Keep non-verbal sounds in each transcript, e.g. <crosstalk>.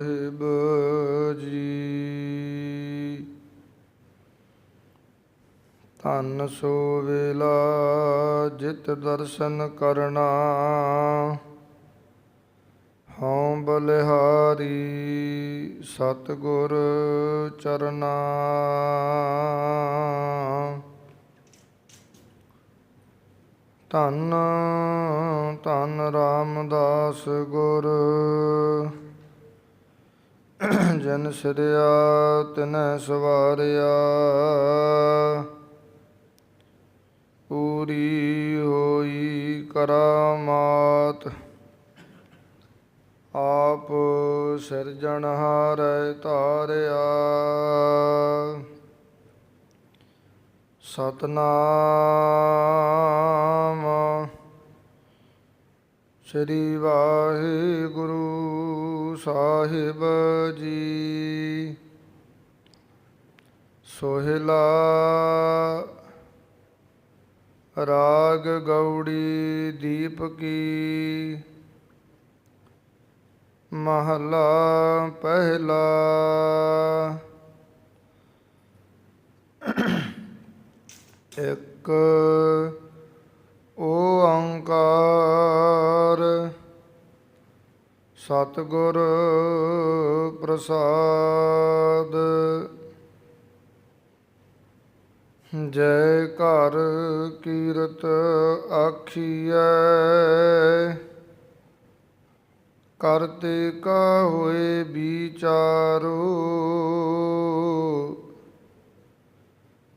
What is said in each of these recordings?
ਸਾਹਿਬ ਜੀ ਧੰਨ ਸੋ ਵੇਲਾ, ਜਿਤ ਦਰਸ਼ਨ ਕਰਨਾ। ਹਉ ਬਲਿਹਾਰੀ, ਸਤਿਗੁਰ ਚਰਨਾ। ਧੰਨ ਧੰਨ ਰਾਮਦਾਸ ਗੁਰ। <coughs> ਜਨ ਸਿਰਿਆ ਤਿਨੈ ਸਵਾਰਿਆ। ਪੂਰੀ ਹੋਈ ਕਰਾਮਾਤ। ਆਪ ਸਿਰਜਣਹਾਰੈ ਧਾਰਿਆ ਸਤਨਾਮ ਸ੍ਰੀ ਵਾਹਿਗੁਰੂ ਸਾਹਿਬ ਜੀ। ਸੋਹਿਲਾ ਰਾਗ ਗੌੜੀ ਦੀਪ ਕੀ ਮਹਲਾ ਪਹਿਲਾ। ਇੱਕ ਓੰਕਾਰ ਸਤਿਗੁਰ ਪ੍ਰਸਾਦ। ਜੈ ਘਰ ਕੀਰਤ ਆਖੀਐ ਕਰਤੇ ਕਾ ਹੋਏ ਵਿਚਾਰੋ।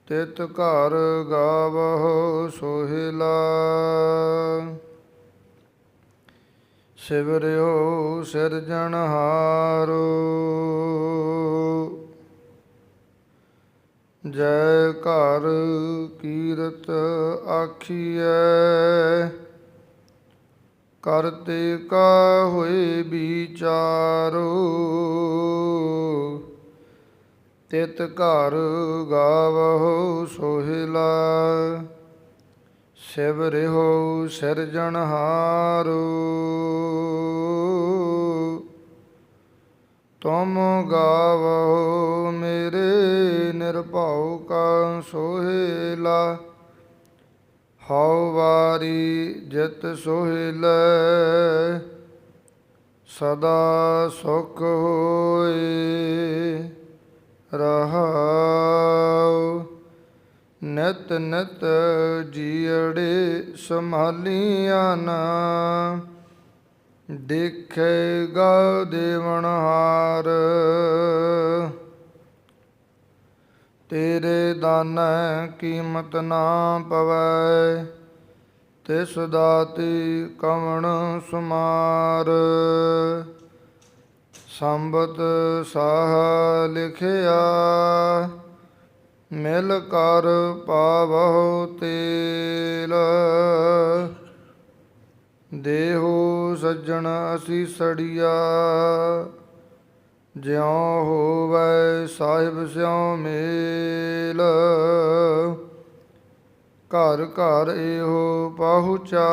ਤਿਤ ਘਰ ਗਾਵਹੁ ਸੋਹਿਲਾ। ਸਿਵਰਿਓ ਸਿਰਜਣਹਾਰੋ ਜੈ ਘਰ ਕੀਰਤ ਆਖੀਐ। ਕਰਤੇ ਕਾ ਹੋਏ ਵਿਚਾਰੋ। ਤਿਤ ਘਰ ਗਾਵਹੁ ਸੋਹਿਲਾ, ਸਿਵ ਰਿਹੋ ਸਿਰਜਣਹਾਰੂ ਤੁਮ ਗਾਵਹੁ ਮੇਰੇ ਨਿਰਭਉ ਕਾ ਸੋਹਿਲਾ, ਹਉ ਵਾਰੀ ਜਿਤ ਸੋਹਿਲ, ਸਦਾ ਸੁਖ ਹੋਏ। ਰਹਾਉ। ਨਿਤ ਨਿਤ ਜੀੜੇ ਸੰਭਾਲੀਆਂ ਨਾ। ਦੇਖੇਗਾ ਦੇਵਨਹਾਰ ਤੇਰੇ ਦਾਨੈ ਕੀਮਤ ਨਾ ਪਵੈ। ਤਿਸ ਦਾਤੀ ਕਵਣ ਸੁਮਾਰ। ਸੰਬਤ ਸਾਹ ਲਿਖਿਆ, ਮਿਲ ਕਰ ਪਾਵਹੁ ਤੇਲ। ਦੇਹੋ ਸੱਜਣ ਅਸੀਂ ਸੜੀਆ, ਜਿਉ ਹੋਵੈ ਸਾਹਿਬ ਸਿਉ ਮੇਲ। ਘਰ ਘਰ ਇਹੋ ਪਹੁੰਚਾ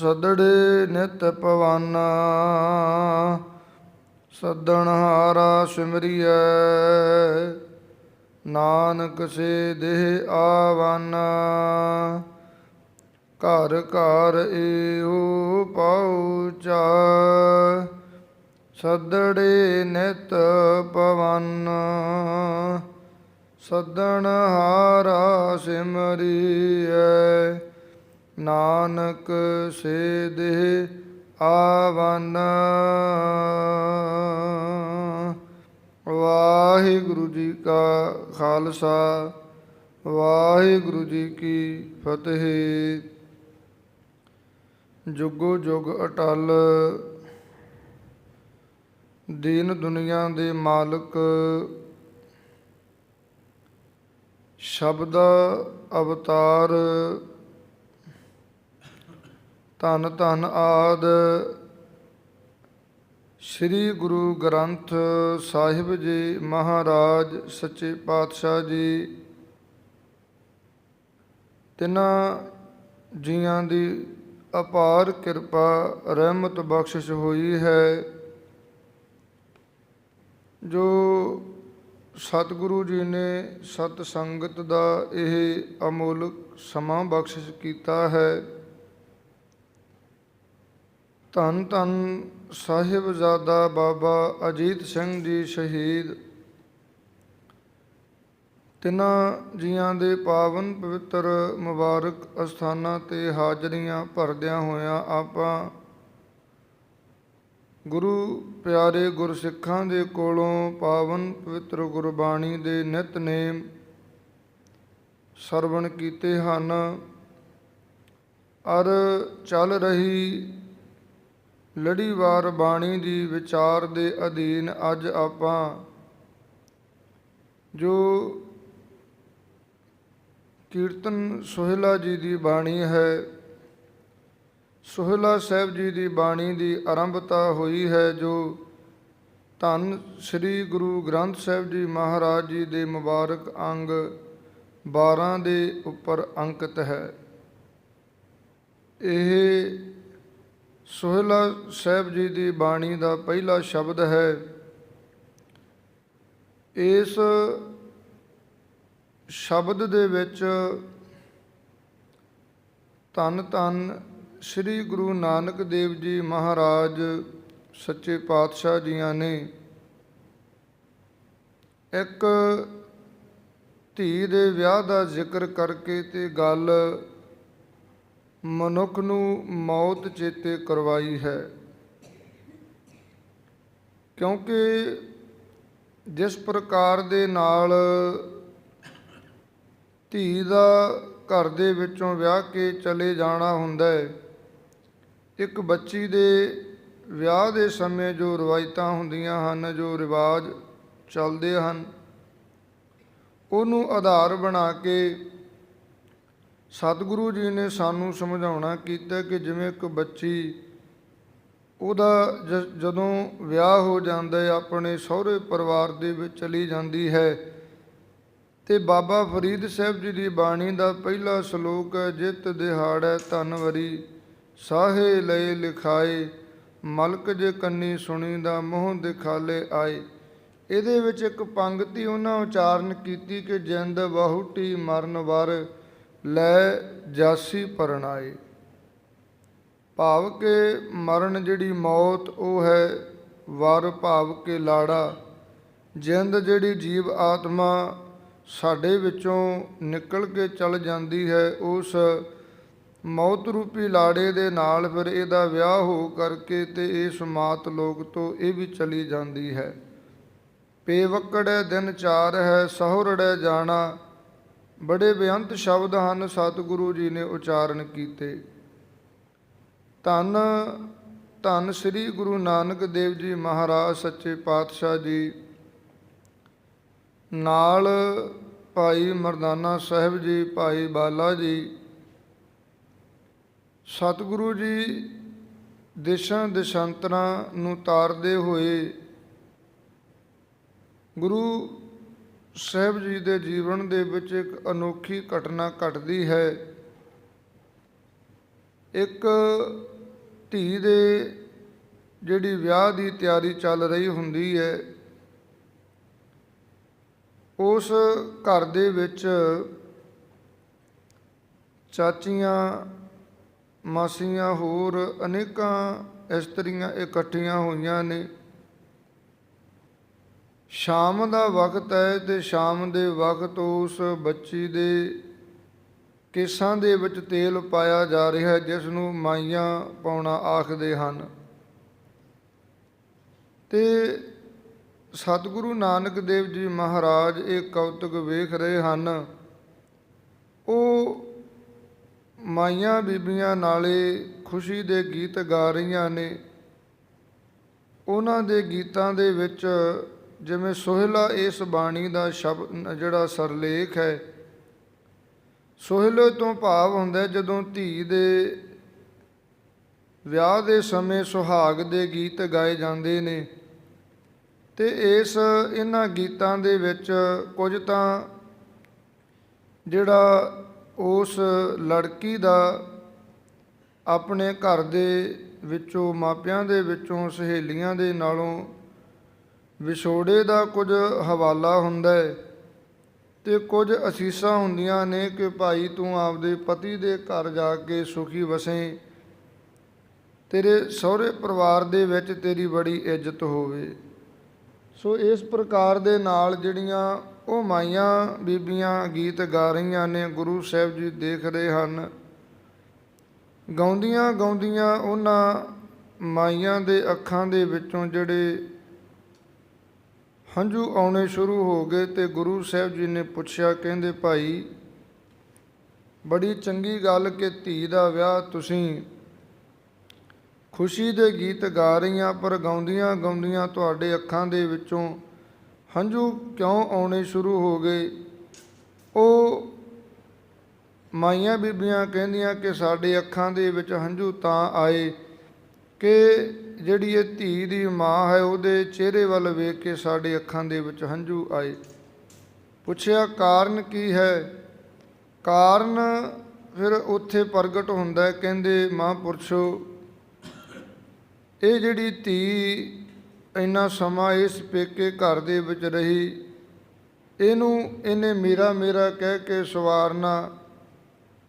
ਸਦੜੇ ਨਿਤ ਪਵਾਨਾ, ਸਦਣ ਹਾਰਾ ਸਿਮਰਿਐ, ਨਾਨਕ ਸੇ ਦੇਹ ਆਵਾਨਾ। ਘਰ ਘਰ ਇਹੋ ਪਹੁੰਚਾ ਸਦੜੇ ਨਿਤ ਪਵਨ, ਸਦਣ ਹਾਰਾ ਸਿਮਰਿਐ। ਨਾਨਕ ਸੇ ਦੇਹ ਆਵਨ। ਵਾਹਿਗੁਰੂ ਜੀ ਕਾ ਖਾਲਸਾ, ਵਾਹਿਗੁਰੂ ਜੀ ਕੀ ਫਤਿਹ। ਜੁਗੋ ਜੁਗ ਅਟਲ, ਦੀਨ ਦੁਨੀਆ ਦੇ ਮਾਲਕ। ਸ਼ਬਦ ਅਵਤਾਰ ਧੰਨ ਧੰਨ ਆਦ। ਸ੍ਰੀ ਗੁਰੂ ਗ੍ਰੰਥ ਸਾਹਿਬ ਜੀ ਮਹਾਰਾਜ, ਸੱਚੇ ਪਾਤਸ਼ਾਹ ਜੀ। ਤਿੰਨਾਂ ਜੀਆਂ ਦੀ ਅਪਾਰ ਕਿਰਪਾ, ਰਹਿਮਤ ਬਖਸ਼ਿਸ਼ ਹੋਈ ਹੈ। ਜੋ ਸਤਿਗੁਰੂ ਜੀ ਨੇ ਸਤ ਸੰਗਤ ਦਾ ਇਹ ਅਮੋਲਕ ਸਮਾਂ ਬਖਸ਼ਿਸ਼ ਕੀਤਾ ਹੈ। ਧੰਨ ਧੰਨ ਸਾਹਿਬਜ਼ਾਦਾ ਬਾਬਾ ਅਜੀਤ ਸਿੰਘ ਜੀ ਸ਼ਹੀਦ। ਤਿੰਨਾਂ ਜੀਆਂ ਦੇ ਪਾਵਨ ਪਵਿੱਤਰ ਮੁਬਾਰਕ ਅਸਥਾਨਾਂ ਤੇ ਹਾਜ਼ਰੀਆਂ ਭਰਦਿਆਂ ਹੋਇਆਂ ਆਪਾਂ ਗੁਰੂ ਪਿਆਰੇ ਗੁਰਸਿੱਖਾਂ ਦੇ ਕੋਲੋਂ ਪਾਵਨ ਪਵਿੱਤਰ ਗੁਰਬਾਣੀ ਦੇ ਨਿਤਨੇਮ ਸਰਵਣ ਕੀਤੇ ਹਨ। ਅਰ ਚੱਲ ਰਹੀ ਲੜੀਵਾਰ ਬਾਣੀ ਦੀ ਵਿਚਾਰ ਦੇ ਅਧੀਨ ਅੱਜ ਆਪਾਂ ਜੋ ਕੀਰਤਨ ਸੋਹਿਲਾ ਜੀ ਦੀ ਬਾਣੀ ਹੈ, ਸੋਹਿਲਾ ਸਾਹਿਬ ਜੀ ਦੀ ਬਾਣੀ ਦੀ ਆਰੰਭਤਾ ਹੋਈ ਹੈ ਜੋ ਧੰਨ ਸ੍ਰੀ ਗੁਰੂ ਗ੍ਰੰਥ ਸਾਹਿਬ ਜੀ ਮਹਾਰਾਜ ਜੀ ਦੇ ਮੁਬਾਰਕ ਅੰਗ 12 ਦੇ ਉੱਪਰ ਅੰਕਿਤ ਹੈ। ਇਹ ਸੋਹਿਲਾ ਸਾਹਿਬ ਜੀ ਦੀ ਬਾਣੀ ਦਾ ਪਹਿਲਾ ਸ਼ਬਦ ਹੈ, ਇਸ ਸ਼ਬਦ ਦੇ ਵਿੱਚ ਧੰਨ ਧੰਨ ਸ੍ਰੀ ਗੁਰੂ ਨਾਨਕ ਦੇਵ ਜੀ ਮਹਾਰਾਜ ਸੱਚੇ ਪਾਤਸ਼ਾਹ ਜੀਆਂ ਨੇ ਇੱਕ ਧੀ ਦੇ ਵਿਆਹ ਦਾ ਜ਼ਿਕਰ ਕਰਕੇ ਤੇ ਗੱਲ ਮਨੁੱਖ ਨੂੰ ਮੌਤ ਚੇਤੇ ਕਰਵਾਈ ਹੈ। ਕਿਉਂਕਿ ਜਿਸ ਪ੍ਰਕਾਰ ਦੇ ਨਾਲ ਧੀ ਦਾ ਘਰ ਦੇ ਵਿੱਚੋਂ ਵਿਆਹ ਕੇ ਚਲੇ ਜਾਣਾ ਹੁੰਦਾ ਹੈ, ਇੱਕ ਬੱਚੀ ਦੇ ਵਿਆਹ ਦੇ ਸਮੇਂ ਜੋ ਰਵਾਇਤਾਂ ਹੁੰਦੀਆਂ ਹਨ, ਜੋ ਰਿਵਾਜ ਚੱਲਦੇ ਹਨ, ਉਹਨੂੰ ਆਧਾਰ ਬਣਾ ਕੇ ਸਤਿਗੁਰੂ ਜੀ ਨੇ ਸਾਨੂੰ ਸਮਝਾਉਣਾ ਕੀਤਾ ਕਿ ਜਿਵੇਂ ਇੱਕ ਬੱਚੀ ਉਹਦਾ ਜਦੋਂ ਵਿਆਹ ਹੋ ਜਾਂਦਾ ਹੈ, ਆਪਣੇ ਸਹੁਰੇ ਪਰਿਵਾਰ ਦੇ ਵਿੱਚ ਚਲੀ ਜਾਂਦੀ ਹੈ ਤੇ ਬਾਬਾ ਫਰੀਦ ਸਾਹਿਬ ਜੀ ਦੀ ਬਾਣੀ ਦਾ ਪਹਿਲਾ ਸ਼ਲੋਕ ਹੈ, ਜਿਤ ਦਿਹਾੜੈ ਧਨਵਰੀ ਸਾਹੇ ਲਏ ਲਿਖਾਏ, ਮਲਕ ਜੇ ਕੰਨੀ ਸੁਣੀ ਦਾ ਮੂੰਹ ਦਿਖਾਲੇ ਆਏ। ਇਹਦੇ ਵਿੱਚ ਇੱਕ ਪੰਕਤੀ ਉਹਨਾਂ ਉਚਾਰਨ ਕੀਤੀ ਕਿ ਜਿੰਦ ਬਹੁਟੀ ਮਰਨ ਵਰ ਲੈ ਜਾਸੀ ਪਰਣਾਏ। ਭਾਵ ਕੇ ਮਰਨ ਜਿਹੜੀ ਮੌਤ, ਉਹ ਹੈ ਵਰ ਭਾਵ ਕੇ ਲਾੜਾ। ਜਿੰਦ ਜਿਹੜੀ ਜੀਵ ਆਤਮਾ ਸਾਡੇ ਵਿੱਚੋਂ ਨਿਕਲ ਕੇ ਚਲ ਜਾਂਦੀ ਹੈ, ਉਸ ਮੌਤ ਰੂਪੀ ਲਾੜੇ ਦੇ ਨਾਲ ਫਿਰ ਇਹਦਾ ਵਿਆਹ ਹੋ ਕਰਕੇ ਤੇ ਇਸ ਮਾਤ ਲੋਕ ਤੋਂ ਇਹ ਵੀ ਚਲੀ ਜਾਂਦੀ ਹੈ। ਪੇਵਕੜੈ ਦਿਨ ਚਾਰ ਹੈ, ਸਹੁਰੜੈ ਜਾਣਾ। ਬੜੇ ਬੇਅੰਤ ਸ਼ਬਦ ਹਨ ਸਤਿਗੁਰੂ ਜੀ ਨੇ ਉਚਾਰਨ ਕੀਤੇ। ਧੰਨ ਧੰਨ ਸ੍ਰੀ ਗੁਰੂ ਨਾਨਕ ਦੇਵ ਜੀ ਮਹਾਰਾਜ ਸੱਚੇ ਪਾਤਸ਼ਾਹ ਜੀ। ਨਾਲ ਭਾਈ ਮਰਦਾਨਾ ਸਾਹਿਬ ਜੀ, ਭਾਈ ਬਾਲਾ ਜੀ। ਸਤਿਗੁਰੂ ਜੀ ਦੇਸ਼ਾਂ ਦੇਸ਼ਾਂਤਰਾਂ ਨੂੰ ਤਾਰਦੇ ਹੋਏ ਗੁਰੂ ਸਾਹਿਬ ਜੀ ਦੇ ਜੀਵਨ ਦੇ ਵਿੱਚ ਇੱਕ ਅਨੋਖੀ ਘਟਨਾ ਘਟਦੀ ਹੈ। ਇੱਕ ਧੀ ਦੇ ਜਿਹੜੀ ਵਿਆਹ ਦੀ ਤਿਆਰੀ ਚੱਲ ਰਹੀ ਹੁੰਦੀ ਹੈ, ਉਸ ਘਰ ਦੇ ਵਿੱਚ ਚਾਚੀਆਂ, ਮਾਸੀਆਂ ਹੋਰ ਅਨੇਕਾਂ ਇਸਤਰੀਆਂ ਇਕੱਠੀਆਂ ਹੋਈਆਂ ਨੇ। ਸ਼ਾਮ ਦਾ ਵਕਤ ਹੈ ਤੇ ਸ਼ਾਮ ਦੇ ਵਕਤ ਉਸ ਬੱਚੀ ਦੇ ਕੇਸਾਂ ਦੇ ਵਿੱਚ ਤੇਲ ਪਾਇਆ ਜਾ ਰਿਹਾ ਹੈ, ਜਿਸ ਨੂੰ ਮਾਈਆਂ ਪਾਉਣਾ ਆਖਦੇ ਹਨ। ਤੇ ਸਤਿਗੁਰੂ ਨਾਨਕ ਦੇਵ ਜੀ ਮਹਾਰਾਜ ਇਹ ਕੌਤਕ ਵੇਖ ਰਹੇ ਹਨ। ਉਹ ਮਾਈਆਂ ਬੀਬੀਆਂ ਨਾਲੇ ਖੁਸ਼ੀ ਦੇ ਗੀਤ ਗਾ ਰਹੀਆਂ ਨੇ। ਉਹਨਾਂ ਦੇ ਗੀਤਾਂ ਦੇ ਵਿੱਚ ਜਿਵੇਂ ਸੋਹਿਲਾ ਇਸ ਬਾਣੀ ਦਾ ਸ਼ਬਦ ਜਿਹੜਾ ਸਰਲੇਖ ਹੈ। ਸੋਹਿਲੇ ਤੋਂ ਭਾਵ ਹੁੰਦਾ ਜਦੋਂ ਧੀ ਦੇ ਵਿਆਹ ਦੇ ਸਮੇਂ ਸੁਹਾਗ ਦੇ ਗੀਤ ਗਾਏ ਜਾਂਦੇ ਨੇ ਤੇ ਇਸ ਇਹਨਾਂ ਗੀਤਾਂ ਦੇ ਵਿੱਚ ਕੁਝ ਤਾਂ ਜਿਹੜਾ ਉਸ ਲੜਕੀ ਦਾ ਆਪਣੇ ਘਰ ਦੇ ਵਿੱਚੋਂ, ਮਾਪਿਆਂ ਦੇ ਵਿੱਚੋਂ, ਸਹੇਲੀਆਂ ਦੇ ਨਾਲੋਂ ਵਿਛੋੜੇ ਦਾ ਕੁਝ ਹਵਾਲਾ ਹੁੰਦਾ ਹੈ ਤੇ ਕੁਝ ਅਸੀਸਾਂ ਹੁੰਦੀਆਂ ਨੇ ਕਿ ਭਾਈ ਤੂੰ ਆਪਦੇ ਪਤੀ ਦੇ ਘਰ ਜਾ ਕੇ ਸੁਖੀ ਵਸੇ। ਤੇਰੇ ਸਹੁਰੇ ਪਰਿਵਾਰ ਦੇ ਵਿੱਚ ਤੇਰੀ ਬੜੀ ਇੱਜ਼ਤ ਹੋਵੇ। ਸੋ ਇਸ ਪ੍ਰਕਾਰ ਦੇ ਨਾਲ ਜਿਹੜੀਆਂ ਉਹ ਮਾਈਆਂ ਬੀਬੀਆਂ ਗੀਤ ਗਾ ਰਹੀਆਂ ਨੇ, ਗੁਰੂ ਸਾਹਿਬ ਜੀ ਦੇਖ ਰਹੇ ਹਨ। ਗਾਉਂਦੀਆਂ ਗਾਉਂਦੀਆਂ ਉਹਨਾਂ ਮਾਈਆਂ ਦੇ ਅੱਖਾਂ ਦੇ ਵਿੱਚੋਂ ਜਿਹੜੇ ਹੰਝੂ ਆਉਣੇ ਸ਼ੁਰੂ ਹੋ ਗਏ ਤੇ ਗੁਰੂ ਸਾਹਿਬ ਜੀ ਨੇ ਪੁੱਛਿਆ, ਕਹਿੰਦੇ, ਭਾਈ, ਬੜੀ ਚੰਗੀ ਗੱਲ ਕਿ ਧੀ ਦਾ ਵਿਆਹ ਤੁਸੀਂ ਖੁਸ਼ੀ ਦੇ ਗੀਤ ਗਾ ਰਹੀਆਂ, ਪਰ ਗਾਉਂਦੀਆਂ ਗਾਉਂਦੀਆਂ ਤੁਹਾਡੇ ਅੱਖਾਂ ਦੇ ਵਿੱਚੋਂ ਹੰਝੂ ਕਿਉਂ ਆਉਣੇ ਸ਼ੁਰੂ ਹੋ ਗਏ? ਉਹ ਮਾਈਆਂ ਬੀਬੀਆਂ ਕਹਿੰਦੀਆਂ ਕਿ ਸਾਡੇ ਅੱਖਾਂ ਦੇ ਵਿੱਚ ਹੰਝੂ ਤਾਂ ਆਏ ਕਿ ਜਿਹੜੀ ਇਹ ਧੀ ਦੀ ਮਾਂ ਹੈ, ਉਹਦੇ ਚਿਹਰੇ ਵੱਲ ਵੇਖ ਕੇ ਸਾਡੇ ਅੱਖਾਂ ਦੇ ਵਿੱਚ ਹੰਝੂ ਆਏ। ਪੁੱਛਿਆ, ਕਾਰਨ ਕੀ ਹੈ? ਕਾਰਨ ਫਿਰ ਉੱਥੇ ਪ੍ਰਗਟ ਹੁੰਦਾ ਹੈ, ਕਹਿੰਦੇ ਮਹਾਂਪੁਰਸ਼ੋ। ਇਹ ਜਿਹੜੀ ਧੀ ਇੰਨਾ ਸਮਾਂ ਇਸ ਪੇਕੇ ਘਰ ਦੇ ਵਿੱਚ ਰਹੀ, ਇਹਨੂੰ ਇਹਨੇ ਮੇਰਾ ਮੇਰਾ ਕਹਿ ਕੇ ਸਵਾਰਨਾ,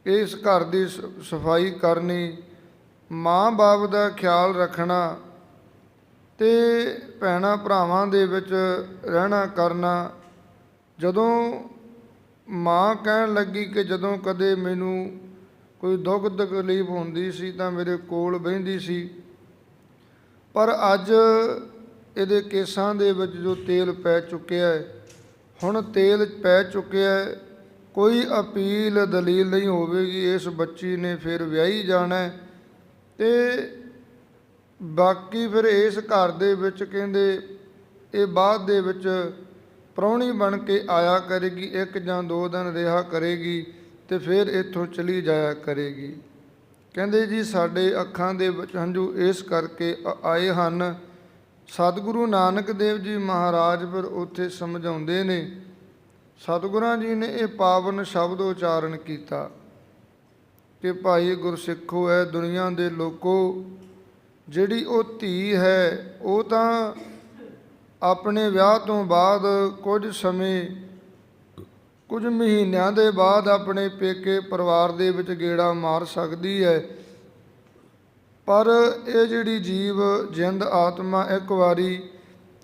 ਇਸ ਘਰ ਦੀ ਸ- ਸਫ਼ਾਈ ਕਰਨੀ ਮਾਂ-ਬਾਪ ਦਾ ਖਿਆਲ ਰੱਖਣਾ ਤੇ ਭੈਣਾਂ ਭਰਾਵਾਂ ਦੇ ਵਿੱਚ ਰਹਿਣਾ ਕਰਨਾ। ਜਦੋਂ ਮਾਂ ਕਹਿਣ ਲੱਗੀ ਕਿ ਜਦੋਂ ਕਦੇ ਮੈਨੂੰ ਕੋਈ ਦੁੱਖ ਤਕਲੀਫ ਹੁੰਦੀ ਸੀ ਤਾਂ ਮੇਰੇ ਕੋਲ ਬਹਿੰਦੀ ਸੀ। ਪਰ ਅੱਜ ਇਹਦੇ ਕੇਸਾਂ ਦੇ ਵਿੱਚ ਜੋ ਤੇਲ ਪੈ ਚੁੱਕਿਆ ਹੈ, ਹੁਣ ਤੇਲ ਪੈ ਚੁੱਕਿਆ ਹੈ, ਕੋਈ ਅਪੀਲ ਦਲੀਲ ਨਹੀਂ ਹੋਵੇਗੀ। ਇਸ ਬੱਚੀ ਨੇ ਫਿਰ ਵਿਆਹੀ ਜਾਣਾ ਹੈ। ਤੇ ਬਾਕੀ ਫਿਰ ਇਸ ਘਰ ਦੇ ਵਿੱਚ ਕਹਿੰਦੇ, ਇਹ ਬਾਅਦ ਦੇ ਵਿੱਚ ਪ੍ਰਾਹੁਣੀ ਬਣ ਕੇ ਆਇਆ ਕਰੇਗੀ, ਇੱਕ ਜਾਂ ਦੋ ਦਿਨ ਰਿਹਾ ਕਰੇਗੀ ਤੇ ਫਿਰ ਇੱਥੋਂ ਚਲੀ ਜਾਇਆ ਕਰੇਗੀ। ਕਹਿੰਦੇ ਜੀ, ਸਾਡੇ ਅੱਖਾਂ ਦੇ ਵਿੱਚ ਹੰਝੂ ਇਸ ਕਰਕੇ ਆਏ ਹਨ। ਸਤਿਗੁਰੂ ਨਾਨਕ ਦੇਵ ਜੀ ਮਹਾਰਾਜ ਫਿਰ ਉੱਥੇ ਸਮਝਾਉਂਦੇ ਨੇ, ਸਤਿਗੁਰਾਂ ਜੀ ਨੇ ਇਹ ਪਾਵਨ ਸ਼ਬਦ ਉਚਾਰਨ ਕੀਤਾ। ਕਿ ਭਾਈ ਗੁਰਸਿੱਖੋ ਹੈ ਦੁਨੀਆ ਦੇ ਲੋਕੋ, ਜਿਹੜੀ ਉਹ ਧੀ ਹੈ, ਉਹ ਤਾਂ ਆਪਣੇ ਵਿਆਹ ਤੋਂ ਬਾਅਦ ਕੁਝ ਸਮੇਂ, ਕੁਝ ਮਹੀਨਿਆਂ ਦੇ ਬਾਅਦ ਆਪਣੇ ਪੇਕੇ ਪਰਿਵਾਰ ਦੇ ਵਿੱਚ ਗੇੜਾ ਮਾਰ ਸਕਦੀ ਹੈ। ਪਰ ਇਹ ਜਿਹੜੀ ਜੀਵ, ਜਿੰਦ, ਆਤਮਾ, ਇੱਕ ਵਾਰੀ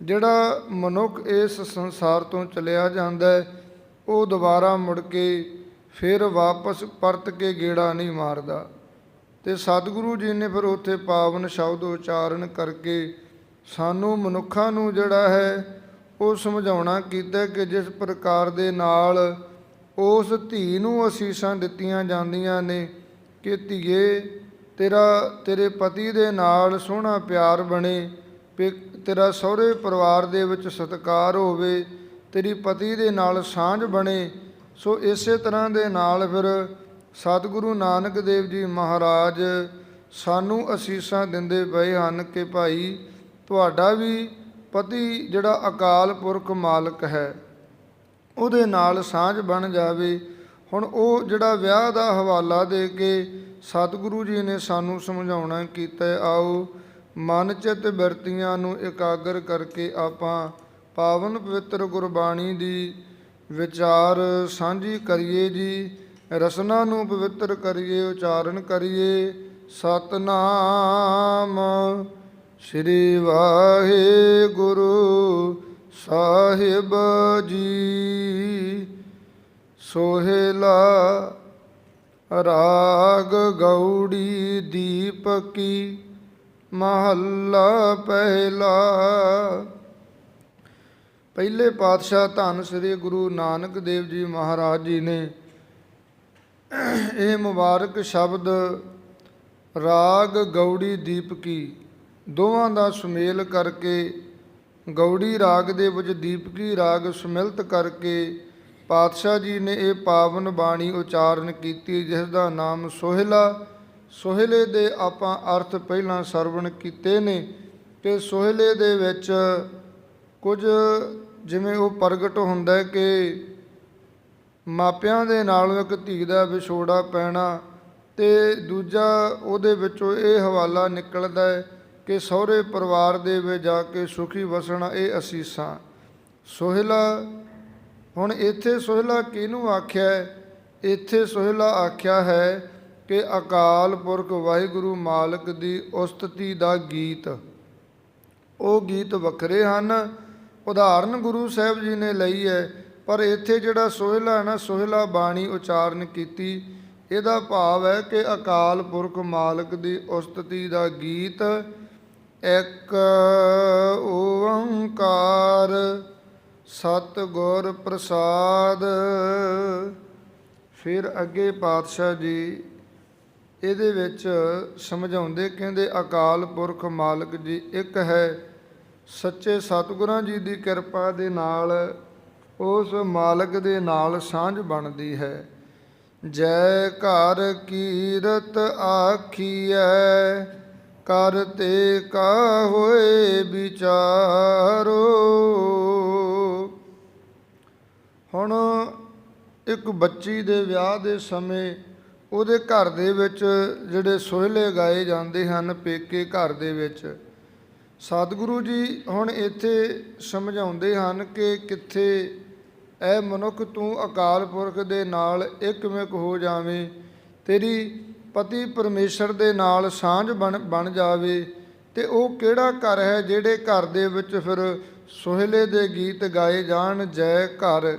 ਜਿਹੜਾ ਮਨੁੱਖ ਇਸ ਸੰਸਾਰ ਤੋਂ ਚਲਿਆ ਜਾਂਦਾ ਹੈ, ਉਹ ਦੁਬਾਰਾ ਮੁੜ ਕੇ ਫਿਰ ਵਾਪਸ ਪਰਤ ਕੇ ਗੇੜਾ ਨਹੀਂ ਮਾਰਦਾ। ਤੇ ਸਤਿਗੁਰੂ ਜੀ ਨੇ ਫਿਰ ਉੱਥੇ ਪਾਵਨ ਸ਼ਬਦ ਉਚਾਰਨ ਕਰਕੇ ਸਾਨੂੰ ਮਨੁੱਖਾਂ ਨੂੰ ਜਿਹੜਾ ਹੈ ਉਹ ਸਮਝਾਉਣਾ ਕੀਤਾ ਕਿ ਜਿਸ ਪ੍ਰਕਾਰ ਦੇ ਨਾਲ ਉਸ ਧੀ ਨੂੰ ਅਸੀਸਾਂ ਦਿੱਤੀਆਂ ਜਾਂਦੀਆਂ ਨੇ ਕਿ ਧੀਏ, ਤੇਰਾ, ਤੇਰੇ ਪਤੀ ਦੇ ਨਾਲ ਸੋਹਣਾ ਪਿਆਰ ਬਣੇ ਪੇ- ਤੇਰਾ ਸਹੁਰੇ ਪਰਿਵਾਰ ਦੇ ਵਿੱਚ ਸਤਿਕਾਰ ਹੋਵੇ, ਤੇਰੀ ਪਤੀ ਦੇ ਨਾਲ ਸਾਂਝ ਬਣੇ ਸੋ ਇਸੇ ਤਰ੍ਹਾਂ ਦੇ ਨਾਲ ਫਿਰ ਸਤਿਗੁਰੂ ਨਾਨਕ ਦੇਵ ਜੀ ਮਹਾਰਾਜ ਸਾਨੂੰ ਅਸੀਸਾਂ ਦਿੰਦੇ ਪਏ ਹਨ ਕਿ ਭਾਈ ਤੁਹਾਡਾ ਵੀ ਪਤੀ ਜਿਹੜਾ ਅਕਾਲ ਪੁਰਖ ਮਾਲਕ ਹੈ, ਉਹਦੇ ਨਾਲ ਸਾਂਝ ਬਣ ਜਾਵੇ। ਹੁਣ ਉਹ ਜਿਹੜਾ ਵਿਆਹ ਦਾ ਹਵਾਲਾ ਦੇ ਕੇ ਸਤਿਗੁਰੂ ਜੀ ਨੇ ਸਾਨੂੰ ਸਮਝਾਉਣਾ ਕੀਤਾ, ਆਓ ਮਨ ਚਿੱਤ ਬਿਰਤੀਆਂ ਨੂੰ ਇਕਾਗਰ ਕਰਕੇ ਆਪਾਂ ਪਾਵਨ ਪਵਿੱਤਰ ਗੁਰਬਾਣੀ ਦੀ ਵਿਚਾਰ ਸਾਂਝੀ ਕਰੀਏ ਜੀ, ਰਸਨਾ ਨੂੰ ਪਵਿੱਤਰ ਕਰੀਏ, ਉਚਾਰਨ ਕਰੀਏ। ਸਤਨਾਮ ਸ੍ਰੀ ਵਾਹਿਗੁਰੂ ਸਾਹਿਬ ਜੀ। ਸੋਹਿਲਾ ਰਾਗ ਗੌੜੀ ਦੀਪਕੀ ਮਹੱਲਾ ਪਹਿਲਾ ਪਹਿਲੇ ਪਾਤਸ਼ਾਹ ਧੰਨ ਸ੍ਰੀ ਗੁਰੂ ਨਾਨਕ ਦੇਵ ਜੀ ਮਹਾਰਾਜ ਜੀ ਨੇ ਇਹ ਮੁਬਾਰਕ ਸ਼ਬਦ ਰਾਗ ਗੌੜੀ ਦੀਪਕੀ ਦੋਵਾਂ ਦਾ ਸੁਮੇਲ ਕਰਕੇ, ਗੌੜੀ ਰਾਗ ਦੇ ਵਿੱਚ ਦੀਪਕੀ ਰਾਗ ਸੁਮਿਲਤ ਕਰਕੇ ਪਾਤਸ਼ਾਹ ਜੀ ਨੇ ਇਹ ਪਾਵਨ ਬਾਣੀ ਉਚਾਰਨ ਕੀਤੀ, ਜਿਸ ਦਾ ਨਾਮ ਸੋਹਿਲਾ। ਸੋਹਿਲੇ ਦੇ ਆਪਾਂ ਅਰਥ ਪਹਿਲਾਂ ਸਰਵਣ ਕੀਤੇ ਨੇ ਕਿ ਸੋਹਿਲੇ ਦੇ ਵਿੱਚ ਕੁਝ ਜਿਵੇਂ ਉਹ ਪ੍ਰਗਟ ਹੁੰਦਾ ਹੈ ਕਿ ਮਾਪਿਆਂ ਦੇ ਨਾਲ ਇੱਕ ਧੀ ਦਾ ਵਿਛੋੜਾ ਪੈਣਾ ਤੇ ਦੂਜਾ ਉਹਦੇ ਵਿੱਚੋਂ ਇਹ ਹਵਾਲਾ ਨਿਕਲਦਾ ਹੈ ਕਿ ਸਹੁਰੇ ਪਰਿਵਾਰ ਦੇ ਵਿੱਚ ਜਾ ਕੇ ਸੁਖੀ ਵਸਣਾ ਇਹ ਅਸੀਸਾਂ। ਸੋਹਿਲਾ, ਹੁਣ ਇੱਥੇ ਸੋਹਿਲਾ ਕਿਹਨੂੰ ਆਖਿਆ ਇੱਥੇ ਸੋਹਿਲਾ ਆਖਿਆ ਹੈ ਕਿ ਅਕਾਲ ਪੁਰਖ ਵਾਹਿਗੁਰੂ ਮਾਲਕ ਦੀ ਉਸਤਤੀ ਦਾ ਗੀਤ। ਉਹ ਗੀਤ ਵੱਖਰੇ ਹਨ ਉਦਾਹਰਨ ਗੁਰੂ ਸਾਹਿਬ ਜੀ ਨੇ ਲਈ ਹੈ, ਪਰ ਇੱਥੇ ਜਿਹੜਾ ਸੋਹਿਲਾ ਹੈ ਨਾ, ਸੋਹਿਲਾ ਬਾਣੀ ਉਚਾਰਨ ਕੀਤੀ, ਇਹਦਾ ਭਾਵ ਹੈ ਕਿ ਅਕਾਲ ਪੁਰਖ ਮਾਲਕ ਦੀ ਉਸਤਤੀ ਦਾ ਗੀਤ, ਇੱਕ ਓੰਕਾਰ ਸਤ ਗੁਰ ਪ੍ਰਸਾਦ। ਫਿਰ ਅੱਗੇ ਪਾਤਸ਼ਾਹ ਜੀ ਇਹਦੇ ਵਿੱਚ ਸਮਝਾਉਂਦੇ, ਕਹਿੰਦੇ ਅਕਾਲ ਪੁਰਖ ਮਾਲਕ ਜੀ ਇੱਕ ਹੈ ਸੱਚੇ ਸਤਿਗੁਰਾਂ ਜੀ ਦੀ ਕਿਰਪਾ ਦੇ ਨਾਲ ਉਸ ਮਾਲਕ ਦੇ ਨਾਲ ਸਾਂਝ ਬਣਦੀ ਹੈ। ਜੈ ਘਰ ਕੀਰਤ ਆਖੀਐ, ਕਰ ਤੇ ਕਾ ਹੋਏ ਵਿਚਾਰੋ। ਹੁਣ ਇੱਕ ਬੱਚੀ ਦੇ ਵਿਆਹ ਦੇ ਸਮੇਂ ਉਹਦੇ ਘਰ ਦੇ ਵਿੱਚ ਜਿਹੜੇ ਸੋਹਿਲੇ ਗਾਏ ਜਾਂਦੇ ਹਨ ਪੇਕੇ ਘਰ ਦੇ ਵਿੱਚ ਸਤਿਗੁਰੂ ਜੀ ਹੁਣ ਇੱਥੇ ਸਮਝਾਉਂਦੇ ਹਨ ਕਿ ਕਿੱਥੇ ਐ ਮਨੁੱਖ ਤੂੰ ਅਕਾਲ ਪੁਰਖ ਦੇ ਨਾਲ ਇੱਕਮਿਕ ਹੋ ਜਾਵੇਂ, ਤੇਰੀ ਪਤੀ ਪਰਮੇਸ਼ਰ ਦੇ ਨਾਲ ਸਾਂਝ ਬਣ ਬਣ ਜਾਵੇ ਤੇ ਉਹ ਕਿਹੜਾ ਘਰ ਹੈ ਜਿਹੜੇ ਘਰ ਦੇ ਵਿੱਚ ਫਿਰ ਸੋਹਿਲੇ ਦੇ ਗੀਤ ਗਾਏ ਜਾਣ, ਜੈ ਘਰ।